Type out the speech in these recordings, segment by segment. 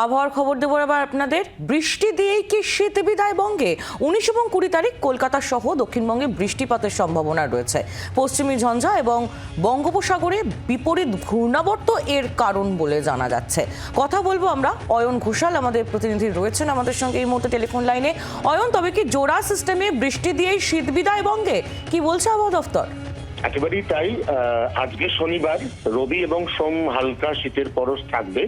আবহাওয়ার খবর দেবো আবার আপনাদের। বৃষ্টি দিয়েই কি শীত বিদায় বঙ্গে? উনিশ এবং কুড়ি তারিখ কলকাতা সহ দক্ষিণবঙ্গে বৃষ্টিপাতের সম্ভাবনা রয়েছে। পশ্চিমী ঝঞ্ঝা এবং বঙ্গোপসাগরে বিপরীত ঘূর্ণাবর্ত এর কারণ বলে জানা যাচ্ছে। কথা বলব আমরা অয়ন ঘোষাল, আমাদের প্রতিনিধি রয়েছেন আমাদের সঙ্গে এই মুহূর্তে টেলিফোন লাইনে। অয়ন, তবে কি জোড়া সিস্টেমে বৃষ্টি দিয়েই শীত বিদায় বঙ্গে? কি বলছে আবহাওয়া দফতর? একেবারেই তাই আজকে শনিবার, রবি এবং সোম হালকা শীতের পরশ থাকবে।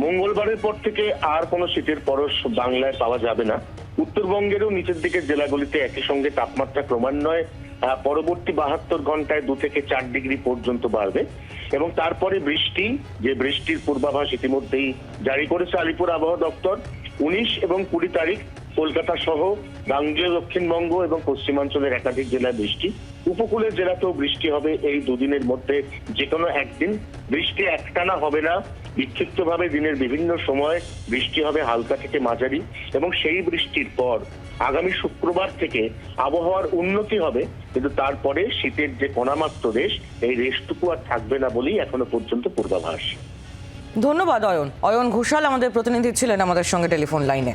মঙ্গলবারের পর থেকে আর কোনো শীতের পরশ বাংলায় পাওয়া যাবে না। উত্তরবঙ্গেরও নিচের দিকের জেলাগুলিতে একই সঙ্গে তাপমাত্রা ক্রমান্বয়ে পরবর্তী বাহাত্তর ঘন্টায় দু থেকে চার ডিগ্রি পর্যন্ত বাড়বে এবং তারপরে বৃষ্টি, যে বৃষ্টির পূর্বাভাস ইতিমধ্যেই জারি করেছে আলিপুর আবহাওয়া দপ্তর, উনিশ এবং কুড়ি তারিখ কলকাতা সহ গাঙ্গেয় দক্ষিণবঙ্গ এবং পশ্চিমাঞ্চলের একাধিক জেলায় বৃষ্টি। উপকূলের জেলাতেও বৃষ্টি হবে এই দুদিনের মধ্যে। যে কোনো একদিন বৃষ্টি একটানা হবে না। বিক্ষিপ্তভাবে দিনের বিভিন্ন সময় বৃষ্টি হবে হালকা থেকে মাঝারি এবং সেই বৃষ্টির পর আগামী শুক্রবার থেকে আবহাওয়ার উন্নতি হবে। কিন্তু তারপরে শীতের যে কণামাত্র দেশ, এই রেশটুকু আর থাকবে না বলেই এখনও পর্যন্ত পূর্বাভাস। ধন্যবাদ, অয়ন। অয়ন ঘোষাল আমাদের প্রতিনিধি ছিলেন আমাদের সঙ্গে টেলিফোন লাইনে।